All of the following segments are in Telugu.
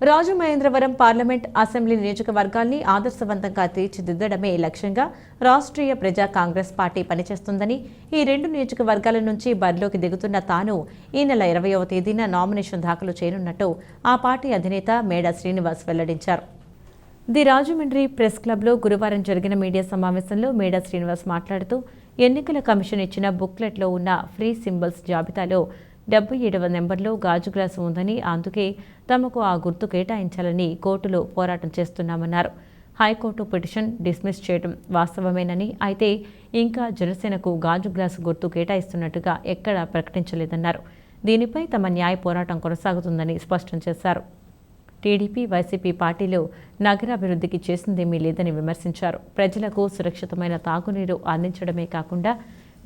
రాజమహేంద్రవరం పార్లమెంట్ అసెంబ్లీ నియోజకవర్గాల్ని ఆదర్శవంతంగా తీర్చిదిద్దడమే లక్ష్యంగా రాష్ట్రీయ ప్రజా కాంగ్రెస్ పార్టీ పనిచేస్తుందని ఈ రెండు నియోజకవర్గాల నుంచి బరిలోకి దిగుతున్న తాను ఈ నెల ఇరవయవ తేదీన నామినేషన్ దాఖలు చేయనున్నట్టు ఆ పార్టీ అధినేత మేడా శ్రీనివాస్ వెల్లడించారు. ది రాజమండ్రి ప్రెస్ క్లబ్లో గురువారం జరిగిన మీడియా సమావేశంలో మేడా శ్రీనివాస్ మాట్లాడుతూ ఎన్నికల కమిషన్ ఇచ్చిన బుక్లెట్లో ఉన్న ఫ్రీ సింబల్స్ జాబితాలో డెబ్బై ఏడవ నెంబర్లో గాజు గ్లాసు ఉందని అందుకే తమకు ఆ గుర్తు కేటాయించాలని కోర్టులో పోరాటం చేస్తున్నామన్నారు. హైకోర్టు పిటిషన్ డిస్మిస్ చేయడం వాస్తవమేనని అయితే ఇంకా జనసేనకు గాజు గ్లాసు గుర్తు కేటాయిస్తున్నట్టుగా ఎక్కడా ప్రకటించలేదన్నారు. దీనిపై తమ న్యాయ పోరాటం కొనసాగుతుందని స్పష్టం చేశారు. టీడీపీ వైసీపీ పార్టీలో నగరాభివృద్ధికి చేసిందేమీ లేదని విమర్శించారు. ప్రజలకు సురక్షితమైన తాగునీరు అందించడమే కాకుండా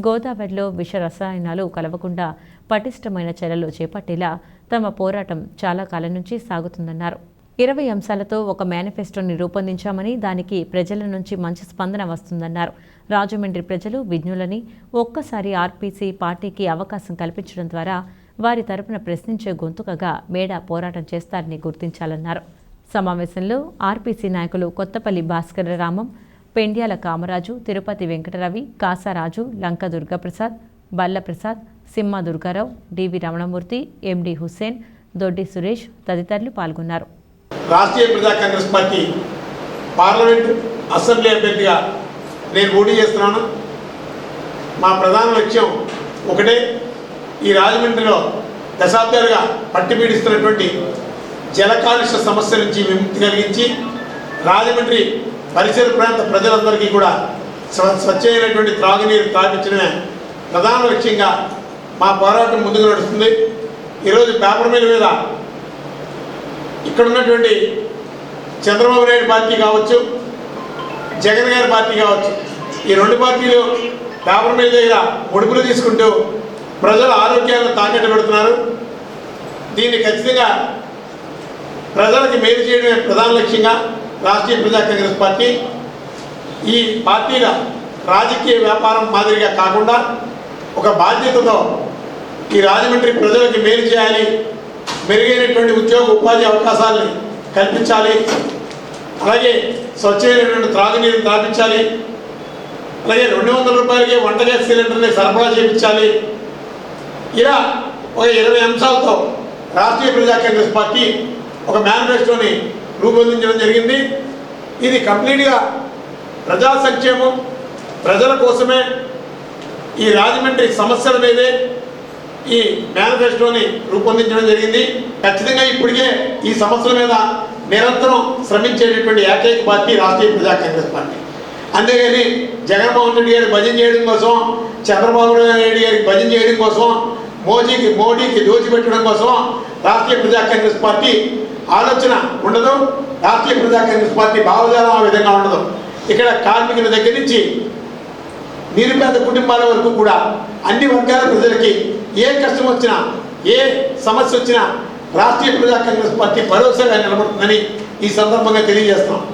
గోదావరిలో విష రసాయనాలు కలవకుండా పటిష్టమైన చర్యలు చేపట్టేలా తమ పోరాటం చాలా కాలం నుంచి సాగుతుందన్నారు. ఇరవై అంశాలతో ఒక మేనిఫెస్టోని రూపొందించామని దానికి ప్రజల నుంచి మంచి స్పందన వస్తుందన్నారు. రాజమండ్రి ప్రజలు విజ్ఞులని ఒక్కసారి ఆర్పీసీ పార్టీకి అవకాశం కల్పించడం ద్వారా వారి తరపున ప్రశ్నించే గొంతుకగా మేడా పోరాటం చేస్తారని గుర్తించాలన్నారు. సమావేశంలో ఆర్పీసీ నాయకులు కొత్తపల్లి భాస్కర రామం పెండ్యాల కామరాజు తిరుపతి వెంకటరవి కాసారాజు లంక దుర్గాప్రసాద్ బల్లప్రసాద్ సింహ దుర్గారావు డివి రమణమూర్తి ఎండి హుస్సేన్ దొడ్డి సురేష్ తదితరులు పాల్గొన్నారు. రాష్ట్రీయ ప్రజా కాంగ్రెస్ పార్టీ పార్లమెంట్ అసెంబ్లీ అభ్యర్థిగా నేను పోటీ చేస్తున్నాను. మా ప్రధాన లక్ష్యం ఒకటే ఈ రాజమండ్రిలో దశాబ్దాలుగా పట్టిపీడిస్తున్నటువంటి జల కాలుష్య సమస్య నుంచి విముక్తి కలిగించి రాజమండ్రి పరిసర ప్రాంత ప్రజలందరికీ కూడా స్వ- స్వచ్ఛమైనటువంటి త్రాగునీరు తాపించడమే ప్రధాన లక్ష్యంగా మా పోరాటం ముందుకు నడుస్తుంది. ఈరోజు పేపర్ మిల్ మీద ఇక్కడ ఉన్నటువంటి చంద్రబాబు నాయుడు పార్టీ కావచ్చు జగన్ గారి పార్టీ కావచ్చు ఈ రెండు పార్టీలు పేపర్ మిల్ దగ్గర ఒడుపులు తీసుకుంటూ ప్రజల ఆరోగ్యాలను తాకట్టు పెడుతున్నారు. దీన్ని ఖచ్చితంగా ప్రజలకు మేలు చేయడమే ప్రధాన లక్ష్యంగా రాష్ట్రీయ ప్రజా కాంగ్రెస్ పార్టీ ఈ పార్టీల రాజకీయ వ్యాపారం మాదిరిగా కాకుండా ఒక బాధ్యతతో ఈ రాజమండ్రి ప్రజలకి మేలు చేయాలి మెరుగైనటువంటి ఉద్యోగ ఉపాధి అవకాశాలని కల్పించాలి అలాగే స్వచ్ఛమైనటువంటి త్రాగునీరు తాపించాలి అలాగే రెండు వందల రూపాయలకి వంట గ్యాస్ సిలిండర్ని సరఫరా చేయించాలి. ఇలా ఒక ఇరవై అంశాలతో రాష్ట్రీయ ప్రజా కాంగ్రెస్ పార్టీ ఒక మేనిఫెస్టోని రూపొందించడం జరిగింది. ఇది కంప్లీట్గా ప్రజా సంక్షేమం ప్రజల కోసమే ఈ రాజమండ్రి సమస్యల మీదే ఈ మేనిఫెస్టోని రూపొందించడం జరిగింది. ఖచ్చితంగా ఇప్పటికే ఈ సమస్యల మీద నిరంతరం శ్రమించేటటువంటి ఏకైక పార్టీ రాష్ట్రీయ ప్రజా కాంగ్రెస్ పార్టీ. అంతేగాని జగన్మోహన్ రెడ్డి గారికి భజన చేయడం కోసం చంద్రబాబు నాయుడు గారికి భజన చేయడం కోసం మోదీకి మోడీకి దోచిపెట్టడం కోసం రాష్ట్రీయ ప్రజా కాంగ్రెస్ పార్టీ ఆలోచన ఉండదు రాష్ట్రీయ ప్రజా కాంగ్రెస్ పార్టీ భావజాలం ఆ విధంగా ఉండదు. ఇక్కడ కార్మికుల దగ్గర నుంచి నిరుపేద కుటుంబాల వరకు కూడా అన్ని వర్గాల ప్రజలకి ఏ కష్టం వచ్చినా ఏ సమస్య వచ్చినా రాష్ట్రీయ ప్రజా కాంగ్రెస్ పార్టీ భరోసాగా నిలబడుతుందని ఈ సందర్భంగా తెలియజేస్తున్నాం.